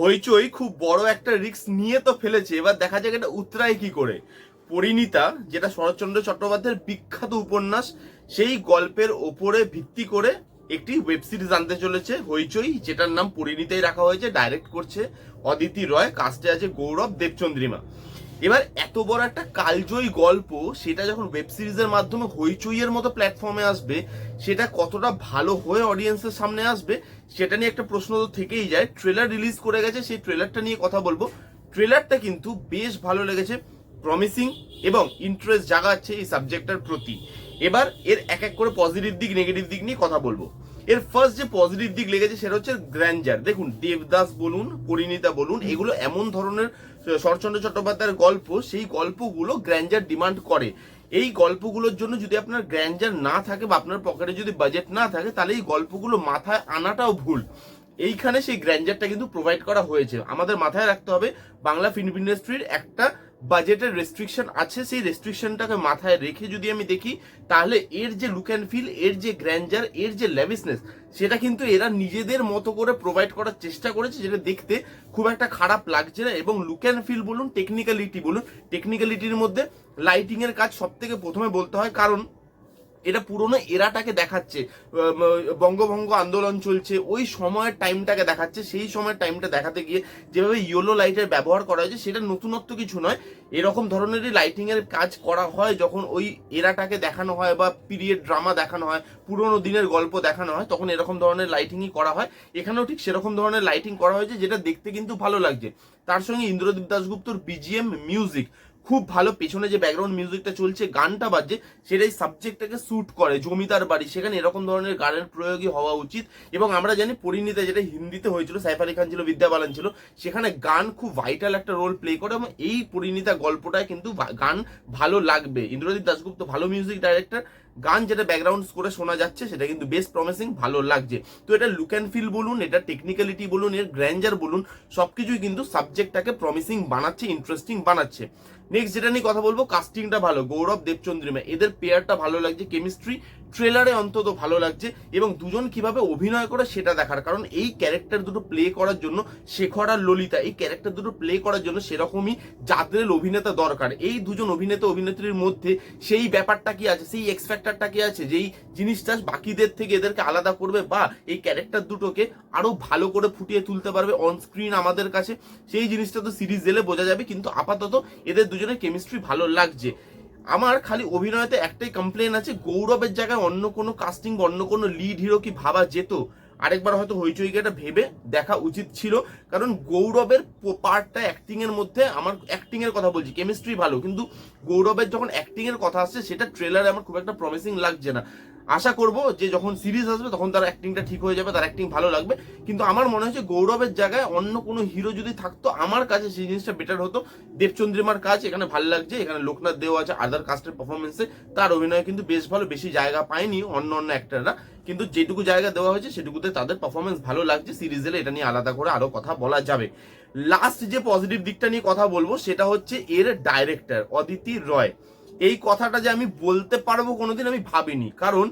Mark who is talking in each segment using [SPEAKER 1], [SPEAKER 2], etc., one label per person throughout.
[SPEAKER 1] হইচই খুব বড় একটা রিস্ক নিয়ে তো ফেলেছে। এবার দেখা যাক এটা উতরায় কি করে। পরিণীতা, যেটা শরৎচন্দ্র চট্টোপাধ্যায়ের বিখ্যাত উপন্যাস, সেই গল্পের ওপরে ভিত্তি করে একটি ওয়েব সিরিজ আনতে চলেছে, হইচই, যেটার নাম পরিণীতাই রাখা হয়েছে ডাইরেক্ট করছে অদিতি রয় কাস্টে আছে গৌরব দেবচন্দ্রিমা। এবার এত বড় একটা কালজয়ী গল্প, সেটা যখন ওয়েব সিরিজের মাধ্যমে হইচইয়ের মতো প্ল্যাটফর্মে আসবে, সেটা কতটা ভালো হয়ে অডিয়েন্সের সামনে আসবে, সেটা নিয়ে একটা প্রশ্ন তো থেকেই যায়। ট্রেলার রিলিজ করে গেছে, সেই ট্রেলারটা নিয়ে কথা বলব। ট্রেলারটা কিন্তু বেশ ভালো লেগেছে প্রমিসিং এবং ইন্টারেস্ট জাগাচ্ছে এই সাবজেক্টটার প্রতি। এবার এর এক এক করে পজিটিভ দিক নেগেটিভ দিক নিয়ে কথা বলব। এর ফার্স্ট যে পজিটিভ দিক লেগেছে সেটা হচ্ছে গ্র্যান্ডার দেখুন, দেবদাস বলুন, পরিণীতা বলুন, এগুলো এমন ধরনের শরৎচন্দ্র চট্টোপাধ্যায়ের গল্প, সেই গল্পগুলো গ্র্যান্ডার ডিমান্ড করে। এই গল্পগুলোর জন্য যদি আপনার গ্র্যান্ডার না থাকে বা আপনার পকেটে যদি বাজেট না থাকে, তাহলে এই গল্পগুলো মাথায় আনাটাও ভুল। এইখানে সেই গ্র্যান্ডারটা কিন্তু প্রোভাইড করা হয়েছে। আমাদের মাথায় রাখতে হবে, বাংলা ফিল্ম ইন্ডাস্ট্রির একটা বাজেটের রেস্ট্রিকশন আছে, সেই রেস্ট্রিকশনটাকে মাথায় রেখে যদি আমি দেখি, তাহলে এর যে লুক অ্যান্ড ফিল এর যে গ্র্যান্ডার এর যে লেভিসনেস সেটা কিন্তু এরা নিজেদের মতো করে প্রোভাইড করার চেষ্টা করেছে, যেটা দেখতে খুব একটা খারাপ লাগছে না। এবং লুক অ্যান্ড ফিল বলুন টেকনিক্যালিটি বলুন টেকনিক্যালিটির মধ্যে লাইটিংয়ের কাজ সব থেকে প্রথমে বলতে হয়, কারণ এটা পুরনো এরাটাকে দেখাচ্ছে বঙ্গভঙ্গ আন্দোলন চলছে, ওই সময়ের টাইমটাকে দেখাচ্ছে, সেই সময়ের টাইমটা দেখাতে গিয়ে যেভাবে ইয়েলো লাইটের ব্যবহার করা হয়েছে, সেটা নতুনত্ব কিছু নয়। এরকম ধরনেরই লাইটিং এর কাজ করা হয় যখন ওই এরাটাকে দেখানো হয় বা পিরিয়ড ড্রামা দেখানো হয়, পুরোনো দিনের গল্প দেখানো হয়, তখন এরকম ধরনের লাইটিংই করা হয়। এখানেও ঠিক সেরকম ধরনের লাইটিং করা হয়েছে, যেটা দেখতে কিন্তু ভালো লাগছে। তার সঙ্গে ইন্দ্রদীপ দাশগুপ্তর বিজিএম মিউজিক খুব ভালো পেছনে যে ব্যাকগ্রাউন্ড মিউজিকটা চলছে, গানটা বাজছে, সেটাই সাবজেক্টটাকে স্যুট করে, জমিদার বাড়ি। সেখানে এরকম ধরনের গানের প্রয়োগই হওয়া উচিত। এবং আমরা জানি পরিণীতা যেটা হিন্দিতে হয়েছিল, সাইফ আলী খান ছিল বিদ্যা বালান ছিল, সেখানে গান খুব ভাইটাল একটা রোল প্লে করে এবং এই পরিণীতা গল্পটায় কিন্তু গান ভালো লাগবে। ইন্দ্রজিৎ দাশগুপ্ত ভালো মিউজিক ডাইরেক্টর গান যেটা ব্যাকগ্রাউন্ড করে শোনা যাচ্ছে, সেটা কিন্তু বেশ প্রমিসিং ভালো লাগছে। তো এটা লুক অ্যান্ড ফিল বলুন, এটা টেকনিক্যালিটি বলুন, এর গ্র্যান্ডার বলুন, সবকিছুই কিন্তু সাবজেক্টটাকে প্রমিসিং বানাচ্ছে ইন্টারেস্টিং বানাচ্ছে। নেক্সট যেটা নিয়ে কথা বলব কাস্টিংটা ভালো। গৌরব দেবচন্দ্রিমা এদের পেয়ারটা ভালো লাগছে কেমিস্ট্রি ট্রেলারে অন্তত ভালো লাগছে এবং দুজন কীভাবে অভিনয় করে সেটা দেখার। কারণ এই ক্যারেক্টার দুটো প্লে করার জন্য শেখর আর ললিতা, এই ক্যারেক্টার দুটো প্লে করার জন্য সেরকমই জাতের অভিনেতা দরকার। এই দুজন অভিনেতা, অভিনেত্রীর মধ্যে সেই ব্যাপারটা কি আছে, সেই এক্সপেক্টারটা কি আছে, যেই জিনিসটা বাকিদের থেকে এদেরকে আলাদা করবে বা এই ক্যারেক্টার দুটোকে আরও ভালো করে ফুটিয়ে তুলতে পারবে অন স্ক্রিন আমাদের কাছে, সেই জিনিসটা তো সিরিজ এলে বোঝা যাবে। কিন্তু আপাতত এদের দুজনের কেমিস্ট্রি ভালো লাগছে। আমার খালি অভিনয়তে একটাই কমপ্লেন আছে, গৌরবের জায়গায় অন্য কোনো কাস্টিং বা অন্য কোনো লিড হিরো কি ভাবা যেত? আরেকবার হয়তো হইচইকে এটা ভেবে দেখা উচিত ছিল, কারণ গৌরবের পার্টটা অ্যাক্টিং এর মধ্যে আমার অ্যাক্টিং এর কথা বলছি কেমিস্ট্রি ভালো, কিন্তু গৌরবের যখন অ্যাক্টিং এর কথা আসছে, সেটা ট্রেলারে আমার খুব একটা প্রমিসিং লাগছে না। আশা করব যে যখন সিরিজ আসবে তখন তার অ্যাক্টিংটা ঠিক হয়ে যাবে, তার অ্যাক্টিং ভালো লাগবে। কিন্তু আমার মনে হচ্ছে গৌরবের জায়গায় অন্য কোনো হিরো যদি থাকতো, আমার কাছে সেই জিনিসটা বেটার হতো। দেবচন্দ্রিমার কাজ এখানে ভালো লাগছে, এখানে লোকনাথ দেও আছে আদার কাস্টের পারফরমেন্সে তার অভিনয় কিন্তু বেশ ভালো, বেশি জায়গা পায়নি অন্য অন্য অ্যাক্টাররা কিন্তু যেটুকু জায়গা দেওয়া হয়েছে, সেটুকুতে তাদের পারফরমেন্স ভালো লাগছে। সিরিজ এলে এটা নিয়ে আলাদা করে আরও কথা বলা যাবে। লাস্ট যে পজিটিভ দিকটা নিয়ে কথা বলব, সেটা হচ্ছে এর ডাইরেক্টর অদিতি রয়। এই কথাটা যে আমি বলতে পারব কোনোদিন আমি ভাবিনি। কারণ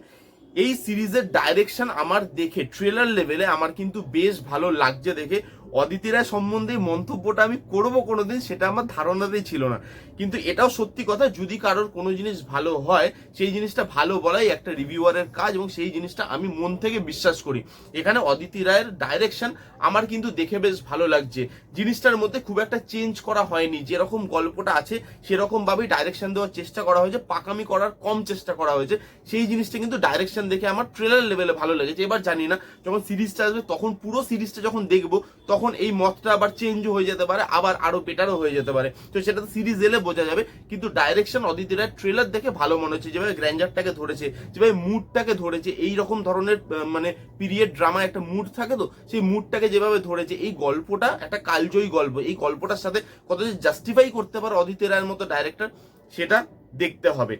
[SPEAKER 1] এই সিরিজের ডাইরেকশন আমার দেখে ট্রেলার লেভেলে আমার কিন্তু বেশ ভালো লাগছে দেখে। অদিতি রায় সম্বন্ধে মন্তব্যটা আমি করব কোনোদিন, সেটা আমার ধারণাতেই ছিল না। কিন্তু এটাও সত্যি কথা, যদি কারোর কোনো জিনিস ভালো হয়, সেই জিনিসটা ভালো বলাই একটা রিভিউয়ারের কাজ এবং সেই জিনিসটা আমি মন থেকে বিশ্বাস করি। এখানে অদিতি রায়ের ডাইরেকশন আমার কিন্তু দেখে বেশ ভালো লাগছে। জিনিসটার মধ্যে খুব একটা চেঞ্জ করা হয়নি। যেরকম গল্পটা আছে, সেরকমভাবেই ডাইরেকশন দেওয়ার চেষ্টা করা হয়েছে, পাকামি করার কম চেষ্টা করা হয়েছে। সেই জিনিসটা কিন্তু ডাইরেকশন দেখে আমার ট্রেলার লেভেলে ভালো লেগেছে। এবার জানি না, যখন সিরিজটা আসবে, তখন পুরো সিরিজটা যখন দেখব, তখন এই মতটা আবার চেঞ্জ হয়ে যেতে পারে, আবার আরও বেটারও হয়ে যেতে পারে। তো সেটা তো সিরিজ এলে বোঝা যাবে, কিন্তু ডাইরেকশন অদিতি রায় ট্রেলার দেখে ভালো মনে হচ্ছে যেভাবে গ্র্যান্ডারটাকে ধরেছে যেভাবে মুডটাকে ধরেছে। এই রকম ধরনের মানে পিরিয়ড ড্রামা একটা মুড থাকে তো, সেই মুডটাকে যেভাবে ধরেছে, এই গল্পটা একটা কালজয়ী গল্প। এই গল্পটার সাথে কত যে জাস্টিফাই করতে পারে অদিতি রায়ের মতো ডাইরেক্টর সেটা দেখতে হবে।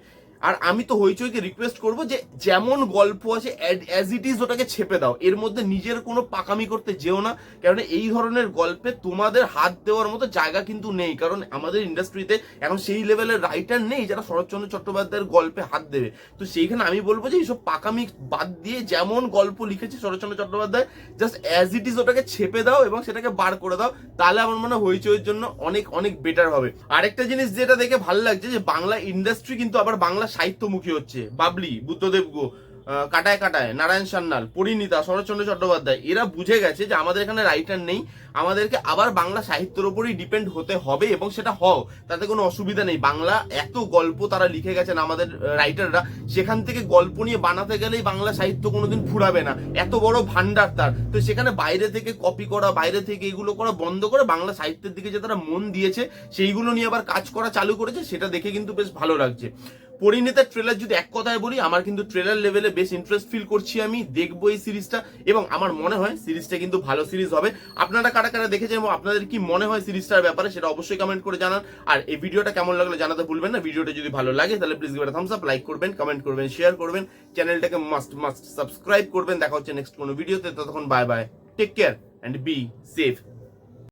[SPEAKER 1] আর আমি তো হইচইকে রিকোয়েস্ট করব যে যেমন গল্প আছে অ্যাজ ইট ইজ ওটাকে ছেপে দাও। এর মধ্যে নিজের কোনো পাকামি করতে যেও না কারণ এই ধরনের গল্পে তোমাদের হাত দেওয়ার মতো জায়গা কিন্তু নেই। কারণ আমাদের ইন্ডাস্ট্রিতে এখন সেই লেভেলের রাইটার নেই যারা শরৎচন্দ্র চট্টোপাধ্যায়ের গল্পে হাত দেবে। তো সেইখানে আমি বলব যে এইসব পাকামি বাদ দিয়ে যেমন গল্প লিখেছে Saratchandra Chattopadhyay just as it is ওটাকে ছেপে দাও এবং সেটাকে বার করে দাও। তাহলে আমার মনে হয় হইচইয়ের জন্য অনেক অনেক বেটার হবে। আরেকটা জিনিস যেটা দেখে ভালো লাগছে যে বাংলা ইন্ডাস্ট্রি কিন্তু আবার বাংলা সাহিত্যমুখী হচ্ছে। বাবলি, বুদ্ধদেব গো কাটায় কাটায়, নারায়ণ সান্যাল, পরিণীতা, শরৎচন্দ্র চট্টোপাধ্যায়, এরা বুঝে গেছে যে আমাদের এখানে রাইটার নেই। আমাদেরকে আবার বাংলা সাহিত্যের উপরই ডিপেন্ড হতে হবে এবং সেটা হও, তাতে কোনো অসুবিধা নেই। বাংলা এত গল্প তারা লিখে গেছেন আমাদের রাইটাররা সেখান থেকে গল্প নিয়ে বানাতে গেলেই বাংলা সাহিত্য কোনোদিন ফুরাবে না। এত বড় ভান্ডার তার। তো সেখানে বাইরে থেকে কপি করা, বাইরে থেকে এগুলো করা বন্ধ করে বাংলা সাহিত্যের দিকে যে তারা মন দিয়েছে, সেইগুলো নিয়ে আবার কাজ করা চালু করেছে, সেটা দেখে কিন্তু বেশ ভালো লাগছে। পরিণীতার ট্রেলার যদি এক কথায় বলি, আমার কিন্তু ট্রেলার লেভেলে বেশ ইন্টারেস্ট ফিল করছি আমি, দেখব এই সিরিজটা এবং আমার মনে হয় সিরিজটা কিন্তু ভালো সিরিজ হবে। আপনারা কারা কারা দেখেছেন এবং আপনাদের কি মনে হয় সিরিজটার ব্যাপারে, সেটা অবশ্যই কমেন্ট করে জানান। আর এই ভিডিওটা কেমন লাগল জানাতে ভুলবেন না। ভিডিওটা যদি ভালো লাগে, তাহলে please give thumbs up like করবেন কমেন্ট করবেন শেয়ার করবেন। চ্যানেলটাকে মাস্ট মাস্ট সাবস্ক্রাইব করবেন। দেখা হচ্ছে নেক্সট কোনো ভিডিওতে ততক্ষণ bye bye take care and be safe